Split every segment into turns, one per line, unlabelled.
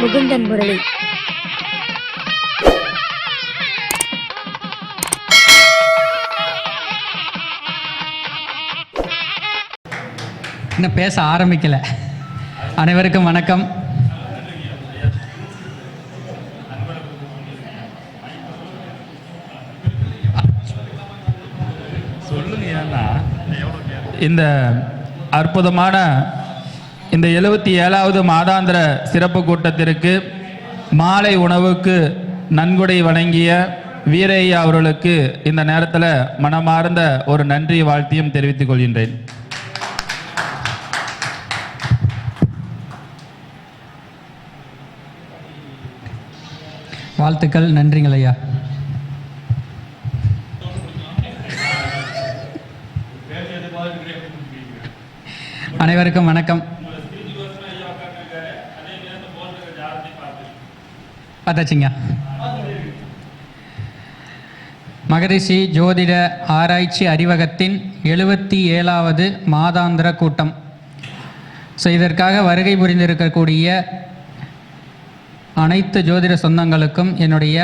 முகுந்தன் முரளி.
இன்னும் பேச ஆரம்பிக்கல. அனைவருக்கும் வணக்கம்.
இந்த அற்புதமான இந்த எழுபத்தி ஏழாவது மாதாந்திர சிறப்பு கூட்டத்திற்கு மாலை உணவுக்கு நன்கொடை வழங்கிய வீரையா அவர்களுக்கு இந்த நேரத்தில் மனமார்ந்த ஒரு நன்றி வாழ்த்தியும் தெரிவித்துக் கொள்கின்றேன்.
வாழ்த்துக்கள் நன்றிங்கள் ஐயா. அனைவருக்கும் வணக்கம். பார்த்தாச்சுங்க. மகரிஷி ஜோதிட ஆராய்ச்சி அறிவகத்தின் எழுபத்தி ஏழாவது மாதாந்திர கூட்டம். ஸோ இதற்காக வருகை புரிந்திருக்கக்கூடிய அனைத்து ஜோதிட சொந்தங்களுக்கும் என்னுடைய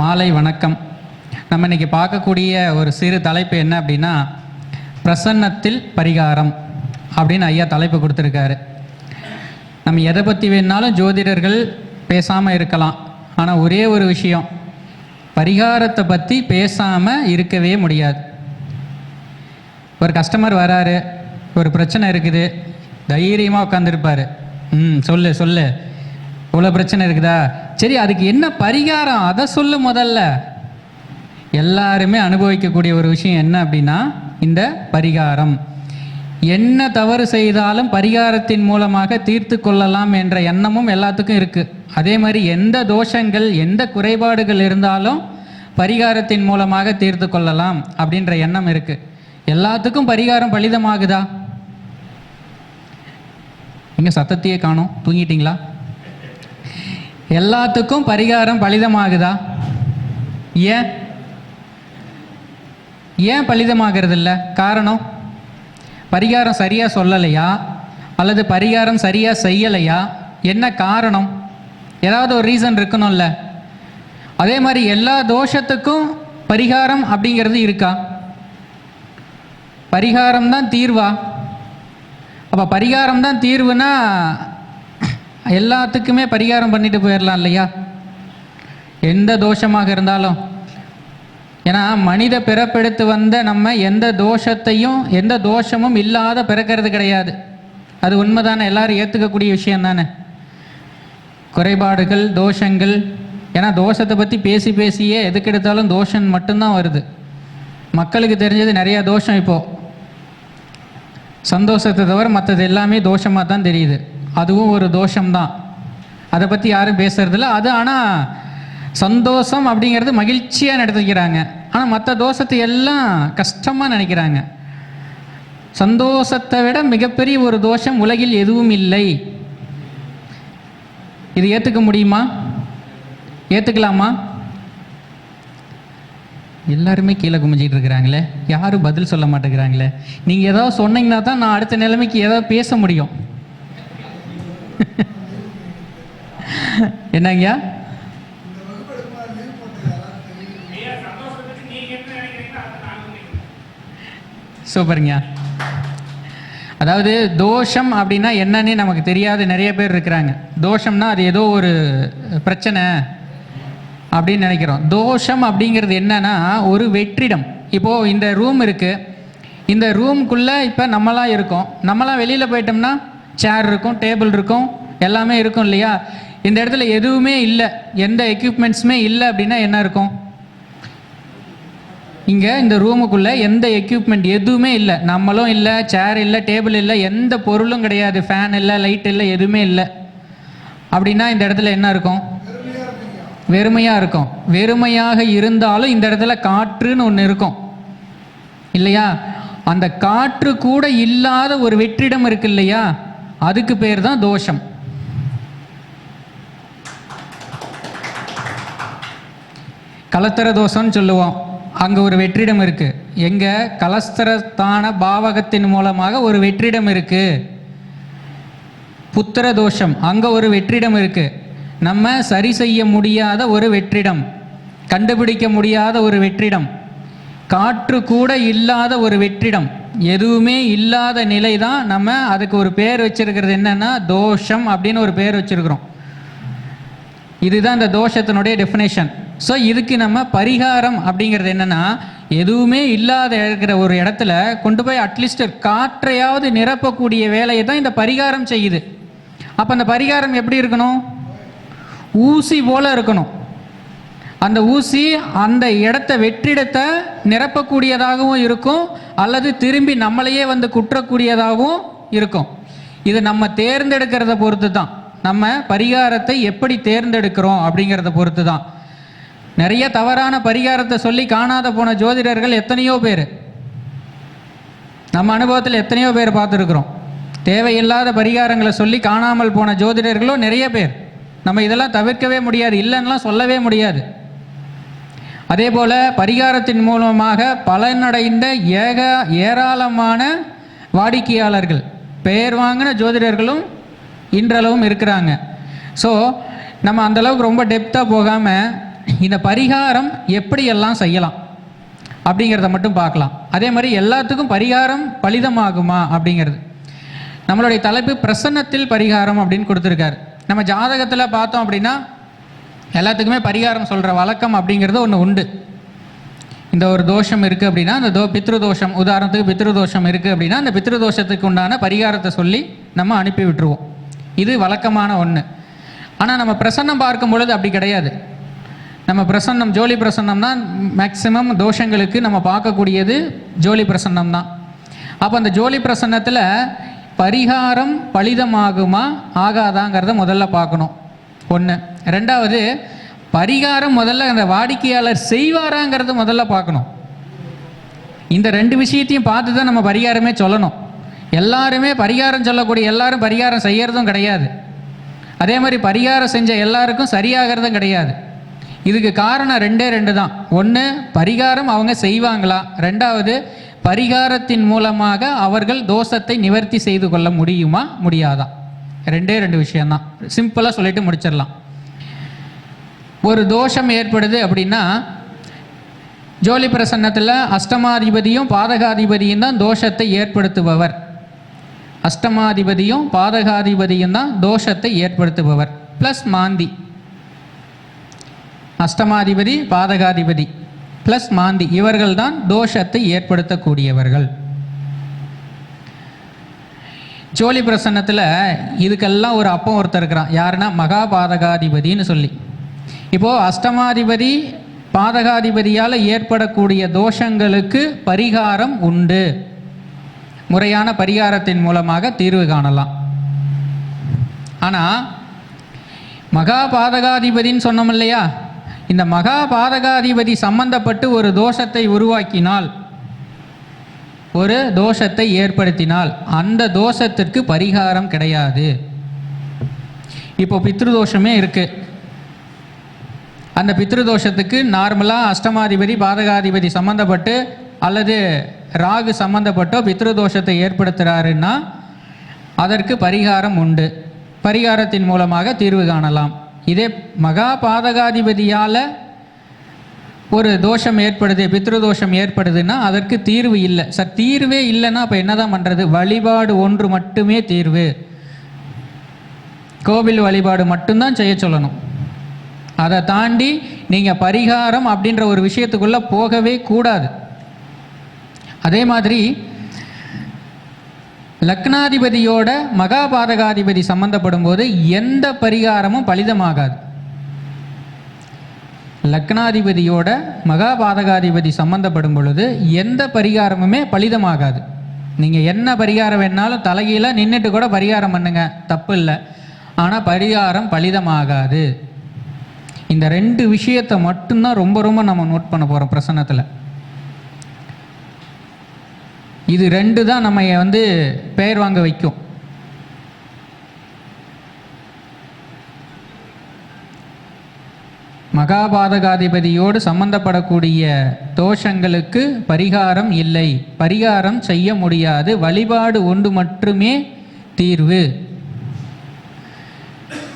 மாலை வணக்கம். நம்ம இன்னைக்கு பார்க்கக்கூடிய ஒரு சிறு தலைப்பு என்ன அப்படின்னா பிரசன்னத்தில் பரிகாரம் அப்படின்னு ஐயா தலைப்பு கொடுத்துருக்காரு. நம்ம எதை பற்றி வேணாலும் ஜோதிடர்கள் பேசாமல் இருக்கலாம். ஆனால் ஒரே ஒரு விஷயம் பரிகாரத்தை பற்றி பேசாமல் இருக்கவே முடியாது. ஒரு கஸ்டமர் வராரு ஒரு பிரச்சனை இருக்குது தைரியமாக உட்காந்துருப்பாரு ம் சொல்லு சொல்லு. இவ்வளோ பிரச்சனை இருக்குதா? சரி அதுக்கு என்ன பரிகாரம்? அதை சொல்லு முதல்ல. எல்லாருமே அனுபவிக்கக்கூடிய ஒரு விஷயம் என்ன அப்படின்னா இந்த பரிகாரம். என்ன தவறு செய்தாலும் பரிகாரத்தின் மூலமாக தீர்த்து கொள்ளலாம் என்ற எண்ணமும் எல்லாத்துக்கும் இருக்குது அதே மாதிரி எந்த தோஷங்கள் எந்த குறைபாடுகள் இருந்தாலும் பரிகாரத்தின் மூலமாக தீர்த்து கொள்ளலாம் அப்படின்ற எண்ணம் இருக்குது எல்லாத்துக்கும் பரிகாரம் பலிதமாகுதா? இங்கே சத்தத்தையே காணோம். தூங்கிட்டீங்களா? எல்லாத்துக்கும் பரிகாரம் பலிதமாகுதா? ஏன்? ஏன் பலிதமாகிறது இல்லை காரணம்? பரிகாரம் சரியாக சொல்லலையா? அல்லது பரிகாரம் சரியாக செய்யலையா? என்ன காரணம்? ஏதாவது ஒரு ரீசன் இருக்கணும்ல. அதே மாதிரி எல்லா தோஷத்துக்கும் பரிகாரம் அப்படிங்கிறது இருக்கா? பரிகாரம் தான் தீர்வா? அப்போ பரிகாரம் தான் தீர்வுனா எல்லாத்துக்குமே பரிகாரம் பண்ணிட்டு போயிடலாம் இல்லையா? எந்த தோஷமாக இருந்தாலும். ஏன்னா மனித பிறப்பெடுத்து வந்த நம்ம எந்த தோஷத்தையும் எந்த தோஷமும் இல்லாத பிறக்கிறது கிடையாது. அது உண்மைதானே? எல்லாரும் ஏற்றுக்கக்கூடிய விஷயம் தானே? குறைபாடுகள் தோஷங்கள். ஏன்னா தோஷத்தை பற்றி பேசி பேசியே எதுக்கு எடுத்தாலும் தோஷம் மட்டும்தான் வருது. மக்களுக்கு தெரிஞ்சது நிறையா தோஷம் இப்போது சந்தோஷத்தை தவிர மற்றது எல்லாமே தோஷமாக தான் தெரியுது. அதுவும் ஒரு தோஷம்தான். அதை பற்றி யாரும் பேசுறதில்ல. அது ஆனால் சந்தோஷம் அப்படிங்கிறது மகிழ்ச்சியாக நடத்திக்கிறாங்க. ஆனால் மற்ற தோஷத்தை எல்லாம் கஷ்டமாக நினைக்கிறாங்க. சந்தோஷத்தை விட மிகப்பெரிய ஒரு தோஷம் உலகில் எதுவும் இல்லை. இது ஏற்றுக்க முடியுமா? ஏற்றுக்கலாமா எல்லாருமே கீழே குமிஞ்சிட்டு இருக்கிறாங்களே. யாரும் பதில் சொல்ல மாட்டேங்கிறாங்களே. நீங்கள் ஏதாவது சொன்னீங்கன்னா தான் நான் அடுத்த நிலைமைக்கு ஏதாவது பேச முடியும். என்னங்கய்யா? சூப்பருங்க. அதாவது தோஷம் அப்படின்னா என்னன்னே நமக்கு தெரியாத நிறைய பேர் இருக்கிறாங்க. தோஷம்னா அது ஏதோ ஒரு பிரச்சனை அப்படின்னு நினைக்கிறோம். தோஷம் அப்படிங்கிறது என்னன்னா ஒரு வெற்றிடம். இப்போது இந்த ரூம் இருக்குது இந்த ரூம்குள்ளே இப்போ நம்மளாம் இருக்கோம். நம்மளாம் வெளியில் போயிட்டோம்னா சேர் இருக்கும் டேபிள் இருக்கும் எல்லாமே இருக்கும் இல்லையா? இந்த இடத்துல எதுவுமே இல்லை. எந்த எக்யூப்மெண்ட்ஸுமே இல்லை அப்படின்னா என்ன இருக்கும்? இங்கே இந்த ரூமுக்குள்ளே எந்த எக்யூப்மெண்ட் எதுவுமே இல்லை. நம்மளும் இல்லை சேர் இல்லை டேபிள் இல்லை எந்த பொருளும் கிடையாது. ஃபேன் இல்லை லைட் இல்லை எதுவுமே இல்லை. அப்படின்னா இந்த இடத்துல என்ன இருக்கும்? வெறுமையாக இருக்கும். வெறுமையாக இருந்தாலும் இந்த இடத்துல காற்றுன்னு ஒன்று இருக்கும். இல்லையா? அந்த காற்று கூட இல்லாத ஒரு வெற்றிடம் இருக்கு இல்லையா? அதுக்கு பேர் தான் தோஷம். கலத்தர தோஷம்னு சொல்லுவோம். அங்கே ஒரு வெற்றிடம் இருக்கு. எங்க? கலஸ்தரத்தான பாவகத்தின் மூலமாக ஒரு வெற்றிடம் இருக்கு. புத்திர தோஷம் அங்கே ஒரு வெற்றிடம் இருக்குது நம்ம சரி செய்ய முடியாத ஒரு வெற்றிடம் கண்டுபிடிக்க முடியாத ஒரு வெற்றிடம் காற்று கூட இல்லாத ஒரு வெற்றிடம் எதுவுமே இல்லாத நிலை தான் நம்ம அதுக்கு ஒரு பேர் வச்சிருக்கிறது என்னன்னா தோஷம் அப்படின்னு ஒரு பேர் வச்சிருக்கிறோம். இதுதான் இந்த தோஷத்தினுடைய டெஃபினேஷன் ஸோ இதுக்கு நம்ம பரிகாரம் அப்படிங்கிறது என்னென்னா எதுவுமே இல்லாத இருக்கிற ஒரு இடத்துல கொண்டு போய் அட்லீஸ்ட் காற்றையாவது நிரப்பக்கூடிய வேலையை தான் இந்த பரிகாரம் செய்யுது. அப்போ அந்த பரிகாரம் எப்படி இருக்கணும்? ஊசி போல இருக்கணும். அந்த ஊசி அந்த இடத்த வெற்றிடத்தை நிரப்பக்கூடியதாகவும் இருக்கும் அல்லது திரும்பி நம்மளையே வந்து குற்றக்கூடியதாகவும் இருக்கும். இது நம்ம தேர்ந்தெடுக்கிறத பொறுத்து தான் நம்ம பரிகாரத்தை எப்படி தேர்ந்தெடுக்கிறோம் அப்படிங்கிறத பொறுத்து தான் நிறைய தவறான பரிகாரத்தை சொல்லி காணாத போன ஜோதிடர்கள் எத்தனையோ பேர். நம்ம அனுபவத்தில் எத்தனையோ பேர் பார்த்துருக்குறோம். தேவையில்லாத பரிகாரங்களை சொல்லி காணாமல் போன ஜோதிடர்களும் நிறைய பேர். நம்ம இதெல்லாம் தவிர்க்கவே முடியாது. இல்லைன்னா சொல்லவே முடியாது. அதே போல் பரிகாரத்தின் மூலமாக பலனடைந்த ஏக ஏராளமான வாடிக்கையாளர்கள் பெயர் வாங்கின ஜோதிடர்களும் இன்றளவும் இருக்கிறாங்க. ஸோ நம்ம அந்தளவுக்கு ரொம்ப டெப்த்தாக போகாமல் இந்த பரிகாரம் எப்படியெல்லாம் செய்யலாம் அப்படிங்கிறத மட்டும் பார்க்கலாம். அதே மாதிரி எல்லாத்துக்கும் பரிகாரம் பலிதமாகுமா அப்படிங்கிறது. நம்மளுடைய தலைப்பு பிரசன்னத்தில் பரிகாரம் அப்படின்னு கொடுத்துருக்காரு. நம்ம ஜாதகத்தில் பார்த்தோம் அப்படின்னா எல்லாத்துக்குமே பரிகாரம் சொல்கிற வழக்கம் அப்படிங்கிறது ஒன்று உண்டு. இந்த ஒரு தோஷம் இருக்குது அப்படின்னா அந்த தோ பித்ரு தோஷம் உதாரணத்துக்கு பித்ரு தோஷம் இருக்குது அப்படின்னா அந்த பித்ரு தோஷத்துக்கு உண்டான பரிகாரத்தை சொல்லி நம்ம அனுப்பி விட்டுருவோம். இது வழக்கமான ஒன்று ஆனால் நம்ம பிரசன்னம் பார்க்கும் பொழுது அப்படி கிடையாது. நம்ம பிரசன்னம் ஜோலி பிரசன்னம் தான் மேக்சிமம் தோஷங்களுக்கு நம்ம பார்க்கக்கூடியது ஜோலி பிரசன்னம் தான். அப்போ அந்த ஜோலி பிரசன்னத்தில் பரிகாரம் பலிதமாகுமா ஆகாதாங்கிறத முதல்ல பார்க்கணும். ஒன்று ரெண்டாவது பரிகாரம் முதல்ல அந்த வாடிக்கையாளர் செய்வாராங்கிறத முதல்ல பார்க்கணும். இந்த ரெண்டு விஷயத்தையும் பார்த்து தான் நம்ம பரிகாரமே சொல்லணும். எல்லாருமே பரிகாரம் சொல்லக்கூடிய எல்லாரும் பரிகாரம் செய்யறதும் கிடையாது. அதே மாதிரி பரிகாரம் செஞ்ச எல்லாருக்கும் சரியாகிறதும் கிடையாது. இதுக்கு காரணம் ரெண்டே ரெண்டு தான். ஒன்று பரிகாரம் அவங்க செய்வாங்களா? ரெண்டாவது பரிகாரத்தின் மூலமாக அவர்கள் தோஷத்தை நிவர்த்தி செய்து கொள்ள முடியுமா? முடியாதா? ரெண்டே ரெண்டு விஷயம்தான் சிம்பிளாக சொல்லிட்டு முடிச்சிடலாம். ஒரு தோஷம் ஏற்படுது அப்படின்னா ஜோலி பிரசன்னத்தில் அஷ்டமாதிபதியும் பாதகாதிபதியும் தான் தோஷத்தை ஏற்படுத்துபவர். அஷ்டமாதிபதியும் பாதகாதிபதியும் தான் தோஷத்தை ஏற்படுத்துபவர். ப்ளஸ் மாந்தி. அஷ்டமாதிபதி பாதகாதிபதி. ப்ளஸ் மாந்தி. இவர்கள் தான் தோஷத்தை ஏற்படுத்தக்கூடியவர்கள். ஜோலி பிரசன்னத்தில் இதுக்கெல்லாம் ஒரு அப்பம் ஒருத்தர் இருக்கிறான். யாருன்னா மகாபாதகாதிபதினு சொல்லி. இப்போது அஷ்டமாதிபதி பாதகாதிபதியால் ஏற்படக்கூடிய தோஷங்களுக்கு பரிகாரம் உண்டு. முறையான பரிகாரத்தின் மூலமாக தீர்வு காணலாம். ஆனால் மகா பாதகாதிபதின்னு சொன்னோம் இல்லையா? இந்த மகா பாதகாதிபதி சம்பந்தப்பட்டு ஒரு தோஷத்தை உருவாக்கினால் ஒரு தோஷத்தை ஏற்படுத்தினால் அந்த தோஷத்திற்கு பரிகாரம் கிடையாது. இப்போ பித்ருதோஷமே இருக்குது அந்த பித்ருதோஷத்துக்கு நார்மலாக அஷ்டமாதிபதி பாதகாதிபதி சம்மந்தப்பட்டு அல்லது ராகு சம்மந்தப்பட்டோ பித்ருதோஷத்தை ஏற்படுத்துகிறாருன்னா அதற்கு பரிகாரம் உண்டு. பரிகாரத்தின் மூலமாக தீர்வு காணலாம். இதே மகா பாதகாதிபதியால் ஒரு தோஷம் ஏற்படுது பித்ருதோஷம் ஏற்படுதுன்னா அதற்கு தீர்வு இல்லை. சார் தீர்வே இல்லைன்னா அப்போ என்னதான் பண்ணுறது வழிபாடு ஒன்று மட்டுமே தீர்வு. கோவில் வழிபாடு மட்டும்தான் செய்ய சொல்லணும். அதை தாண்டி நீங்கள் பரிகாரம் அப்படின்ற ஒரு விஷயத்துக்குள்ளே போகவே கூடாது. அதே மாதிரி லக்னாதிபதியோட மகாபாதகாதிபதி சம்பந்தப்படும் போது எந்த பரிகாரமும் பலிதமாகாது. லக்னாதிபதியோட மகாபாதகாதிபதி சம்பந்தப்படும் பொழுது எந்த பரிகாரமுமே பலிதமாகாது. நீங்கள் என்ன பரிகாரம் வேணாலும் தலைகீழ நின்றுட்டு கூட பரிகாரம் பண்ணுங்க தப்பு இல்லை. ஆனால் பரிகாரம் பலிதமாகாது. இந்த ரெண்டு விஷயத்தை மட்டும்தான் ரொம்ப ரொம்ப நம்ம நோட் பண்ண போகிறோம் பிரசனத்தில் இது ரெண்டு தான் நம்ம வந்து பெயர் வாங்க வைக்கும். மகாபாதகாதிபதியோடு சம்பந்தப்படக்கூடிய தோஷங்களுக்கு பரிகாரம் இல்லை. பரிகாரம் செய்ய முடியாது. வழிபாடு ஒன்று மட்டுமே தீர்வு.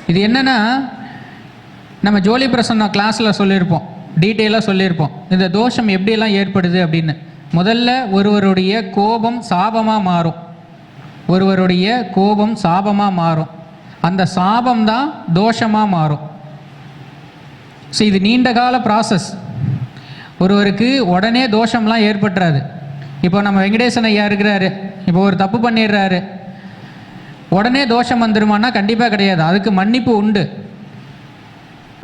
இது என்னன்னா நம்ம ஜோலி பிரசன்னம் கிளாஸில் சொல்லியிருப்போம். டீட்டெயிலாக சொல்லியிருப்போம். இந்த தோஷம் எப்படியெல்லாம் ஏற்படுது அப்படின்னு. முதல்ல ஒருவருடைய கோபம் சாபமாக மாறும். ஒருவருடைய கோபம் சாபமாக மாறும். அந்த சாபம் தான் தோஷமாக மாறும். ஸோ இது நீண்ட கால ப்ராசஸ் ஒருவருக்கு உடனே தோஷம்லாம் ஏற்பட்டுறாது. இப்போ நம்ம வெங்கடேசன் ஐயா இருக்கிறாரு. இப்போ ஒரு தப்பு பண்ணிடுறாரு. உடனே தோஷம் வந்துருமான்னா கண்டிப்பாக கிடையாது. அதுக்கு மன்னிப்பு உண்டு.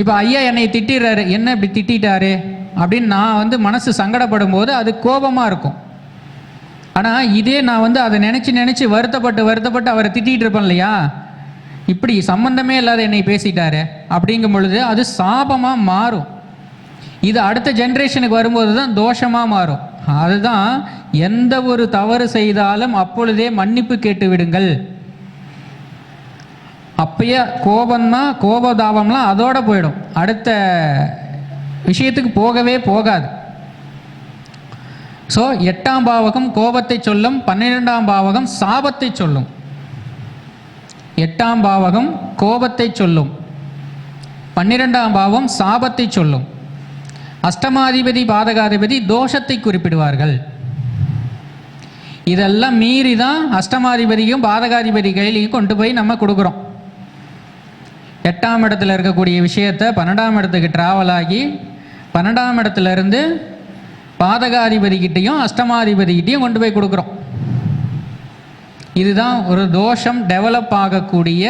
இப்போ ஐயா என்னை திட்டிடுறாரு. என்ன இப்படி திட்டாரு அப்படின்னு நான் வந்து மனசு சங்கடப்படும் போது அது கோபமாக இருக்கும். ஆனால் இதே நான் வந்து அதை நினச்சி நினச்சி வருத்தப்பட்டு வருத்தப்பட்டு அவரை திட்டிகிட்டு இருப்பேன் இல்லையா? இப்படி சம்மந்தமே இல்லாத என்னை பேசிட்டாரு. அப்படிங்கும் பொழுது அது சாபமாக மாறும். இது அடுத்த ஜென்ரேஷனுக்கு வரும்போது தான் தோஷமாக மாறும். அதுதான் எந்த ஒரு தவறு செய்தாலும் அப்பொழுதே மன்னிப்பு கேட்டு விடுங்கள். அப்பயே கோபம்தான் கோபதாபம்லாம் அதோட போயிடும். அடுத்த விஷயத்துக்கு போகவே போகாது. ஸோ எட்டாம் பாவகம் கோபத்தை சொல்லும் பன்னிரெண்டாம் பாவகம் சாபத்தை சொல்லும். எட்டாம் பாவகம் கோபத்தை சொல்லும். பன்னிரெண்டாம் பாவம் சாபத்தை சொல்லும். அஷ்டமாதிபதி பாதகாதிபதி தோஷத்தை குறிப்பிடுவார்கள். இதெல்லாம் மீறி தான் அஷ்டமாதிபதியும் பாதகாதிபதி கையிலையும் கொண்டு போய் நம்ம கொடுக்குறோம். எட்டாம் இடத்துல இருக்கக்கூடிய விஷயத்தை பன்னெண்டாம் இடத்துக்கு டிராவல் ஆகி பன்னெண்டாம் இடத்துலேருந்து பாதகாதிபதிக்கிட்டையும் அஷ்டமாதிபதிக்கிட்டையும் கொண்டு போய் கொடுக்குறோம். இதுதான் ஒரு தோஷம் டெவலப் ஆகக்கூடிய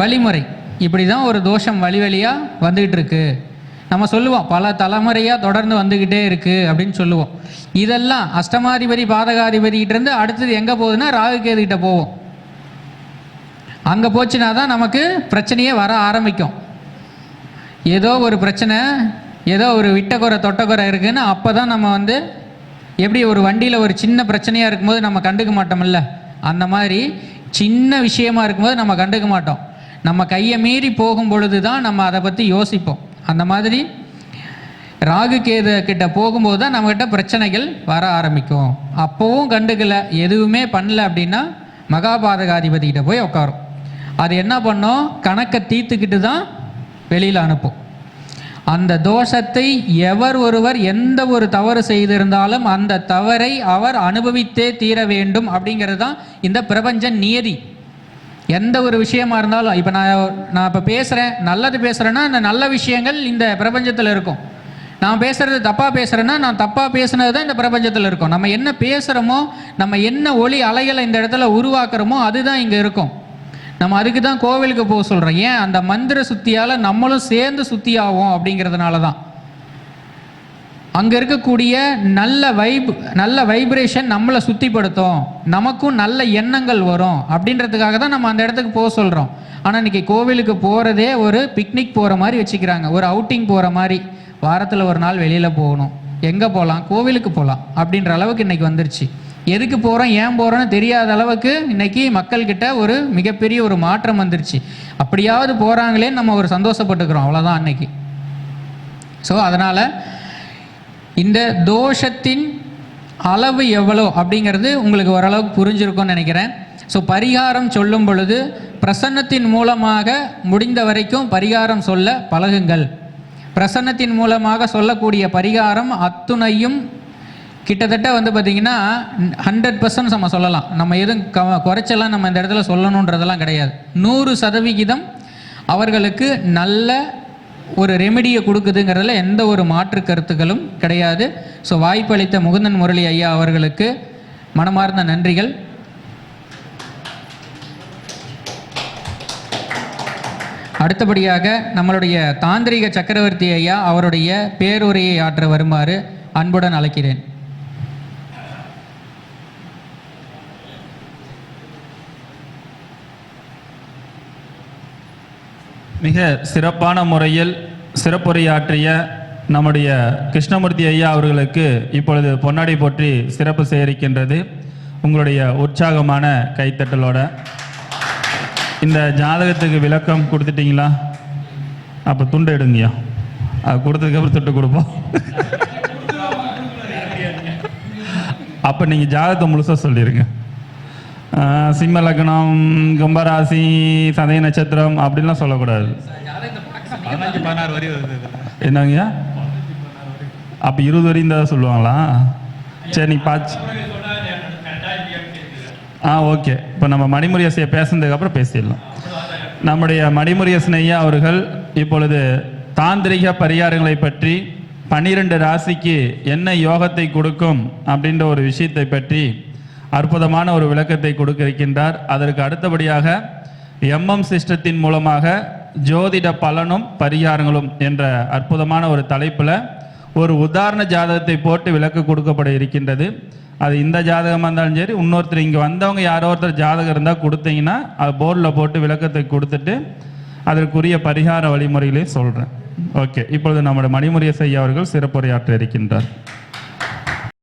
வழிமுறை. இப்படி தான் ஒரு தோஷம் வழி வழியாக வந்துக்கிட்டு இருக்கு. நம்ம சொல்லுவோம் பல தலைமுறையாக தொடர்ந்து வந்துக்கிட்டே இருக்குது அப்படின்னு சொல்லுவோம். இதெல்லாம் அஷ்டமாதிபதி பாதகாதிபதிக்கிட்டேருந்து அடுத்தது எங்கே போகுதுன்னா ராகுகேதுகிட்ட போவோம். அங்கே போச்சுன்னா தான் நமக்கு பிரச்சனையே வர ஆரம்பிக்கும். ஏதோ ஒரு பிரச்சனை ஏதோ ஒரு விட்டக்குறை தொட்டக்குறை இருக்குதுன்னு அப்போ தான் நம்ம வந்து எப்படி ஒரு வண்டியில் ஒரு சின்ன பிரச்சனையாக இருக்கும்போது நம்ம கண்டுக்க மாட்டோம்ல? அந்த மாதிரி சின்ன விஷயமா இருக்கும்போது நம்ம கண்டுக்க மாட்டோம். நம்ம கையை மீறி போகும் பொழுது தான் நம்ம அதை பற்றி யோசிப்போம். அந்த மாதிரி ராகு கேது கிட்ட போகும்போது தான் நம்மக்கிட்ட பிரச்சனைகள் வர ஆரம்பிக்கும். அப்போவும் கண்டுக்கல எதுவுமே பண்ணல அப்படின்னா மகாபாதகாதிபதி கிட்ட போய் உட்காரும். அது என்ன பண்ணோம்? கணக்கை தீர்த்துக்கிட்டு தான் வெளியில் அனுப்பும். அந்த தோஷத்தை எவர் ஒருவர் எந்த ஒரு தவறு செய்திருந்தாலும் அந்த தவறை அவர் அனுபவித்தே தீர வேண்டும் அப்படிங்கிறது தான் இந்த பிரபஞ்ச நியதி. எந்த ஒரு விஷயமா இருந்தாலும் இப்போ நான் நான் இப்போ பேசுகிறேன் நல்லது பேசுகிறேன்னா அந்த நல்ல விஷயங்கள் இந்த பிரபஞ்சத்தில் இருக்கும். நான் பேசுறது தப்பாக பேசுகிறேன்னா நான் தப்பாக பேசுனது தான் இந்த பிரபஞ்சத்தில் இருக்கும். நம்ம என்ன பேசுகிறோமோ நம்ம என்ன ஒளி அலைகளை இந்த இடத்துல உருவாக்குறோமோ அதுதான் இங்கே இருக்கும். நம்ம அதுக்கு தான் கோவிலுக்கு போக சொல்கிறோம் ஏன்? அந்த மந்திர சுத்தியால் நம்மளும் சேர்ந்து சுத்தி ஆகும் அப்படிங்கிறதுனால தான் அங்கே இருக்கக்கூடிய நல்ல வைப் நல்ல வைப்ரேஷன் நம்மளை சுத்திப்படுத்தும். நமக்கும் நல்ல எண்ணங்கள் வரும் அப்படின்றதுக்காக தான் நம்ம அந்த இடத்துக்கு போக சொல்கிறோம் ஆனால் இன்னைக்கு கோவிலுக்கு போகிறதே ஒரு பிக்னிக் போகிற மாதிரி வச்சுக்கிறாங்க. ஒரு அவுட்டிங் போகிற மாதிரி. வாரத்தில் ஒரு நாள் வெளியில் போகணும். எங்கே போகலாம் கோவிலுக்கு போகலாம் அப்படின்ற அளவுக்கு இன்றைக்கி வந்துருச்சு. எதுக்கு போகிறோம் ஏன் போகிறோன்னு தெரியாத அளவுக்கு இன்னைக்கு மக்கள்கிட்ட ஒரு மிகப்பெரிய ஒரு மாற்றம் வந்துருச்சு. அப்படியாவது போகிறாங்களேன்னு நம்ம ஒரு சந்தோஷப்பட்டுக்கிறோம் அவ்வளோதான் அன்னைக்கு. ஸோ அதனால் இந்த தோஷத்தின் அளவு எவ்வளோ அப்படிங்கிறது உங்களுக்கு ஓரளவுக்கு புரிஞ்சிருக்கும்னு நினைக்கிறேன். ஸோ பரிகாரம் சொல்லும் பொழுது பிரசன்னத்தின் மூலமாக முடிந்த வரைக்கும் பரிகாரம் சொல்ல பழகுங்கள். பிரசன்னத்தின் மூலமாக சொல்லக்கூடிய பரிகாரம் அத்துணையும் கிட்டத்தட்ட வந்து பார்த்திங்கன்னா ஹண்ட்ரட் பர்சன்ட் நம்ம சொல்லலாம். நம்ம எதுவும் க குறைச்செல்லாம் நம்ம இந்த இடத்துல சொல்லணுன்றதெல்லாம் கிடையாது. நூறு சதவிகிதம் அவர்களுக்கு நல்ல ஒரு ரெமெடியை கொடுக்குதுங்கிறதுல எந்த ஒரு மாற்று கருத்துக்களும் கிடையாது. ஸோ வாய்ப்பளித்த முகுந்தன் முரளி ஐயா அவர்களுக்கு மனமார்ந்த நன்றிகள். அடுத்தபடியாக நம்மளுடைய தாந்திரிக சக்கரவர்த்தி ஐயா அவருடைய பேருரையை ஆற்ற வருமாறு அன்புடன் அழைக்கிறேன்.
மிக சிறப்பான முறையில் சிறப்புரையாற்றிய நம்முடைய கிருஷ்ணமூர்த்தி ஐயா அவர்களுக்கு இப்பொழுது பொன்னாடை போற்றி சிறப்பு சேகரிக்கின்றது உங்களுடைய உற்சாகமான கைத்தட்டலோட. இந்த ஜாதகத்துக்கு விளக்கம் கொடுத்துட்டீங்களா? அப்போ துண்டு எடுங்கய்யா. அது கொடுத்ததுக்கப்புறம் துட்டு கொடுப்போம். அப்போ நீங்கள் ஜாதகத்தை முழுசாக சொல்லிடுங்க சிம்ம லக்னம் கும்பராசி சதய நட்சத்திரம் அப்படின்லாம் சொல்லக்கூடாது.
பதினஞ்சு பதினாறு வரி வருது இதுல.
என்னங்கய்யா? அப்போ இருபது வரையும் தான் சொல்லுவாங்களா? சரி நீ பார்த்து ஆ ஓகே. இப்போ நம்ம மணிமுரியசையை பேசுனதுக்கப்புறம் பேசிடலாம். நம்முடைய மணிமுரியசன் ஐயா அவர்கள் இப்பொழுது தாந்திரிக பரிகாரங்களை பற்றி பன்னிரண்டு ராசிக்கு என்ன யோகத்தை கொடுக்கும் அப்படின்ற ஒரு விஷயத்தை பற்றி அற்புதமான ஒரு விளக்கத்தை கொடுக்க இருக்கின்றார் அதற்கு அடுத்தபடியாக எம்எம் சிஸ்டத்தின் மூலமாக ஜோதிட பலனும் பரிகாரங்களும் என்ற அற்புதமான ஒரு தலைப்பில் ஒரு உதாரண ஜாதகத்தை போட்டு விளக்கு கொடுக்கப்பட இருக்கின்றது. அது இந்த ஜாதகமாக இருந்தாலும் சரி இன்னொருத்தர் இங்கே வந்தவங்க யாரோ ஒருத்தர் ஜாதகம் இருந்தால் கொடுத்தீங்கன்னா அது போர்டில் போட்டு விளக்கத்தை கொடுத்துட்டு அதற்குரிய பரிகார வழிமுறைகளையும் சொல்கிறேன் ஓகே இப்பொழுது நம்முடைய மணிமுரியஸ் செய்ய அவர்கள் சிறப்புரையாற்ற இருக்கின்றார்.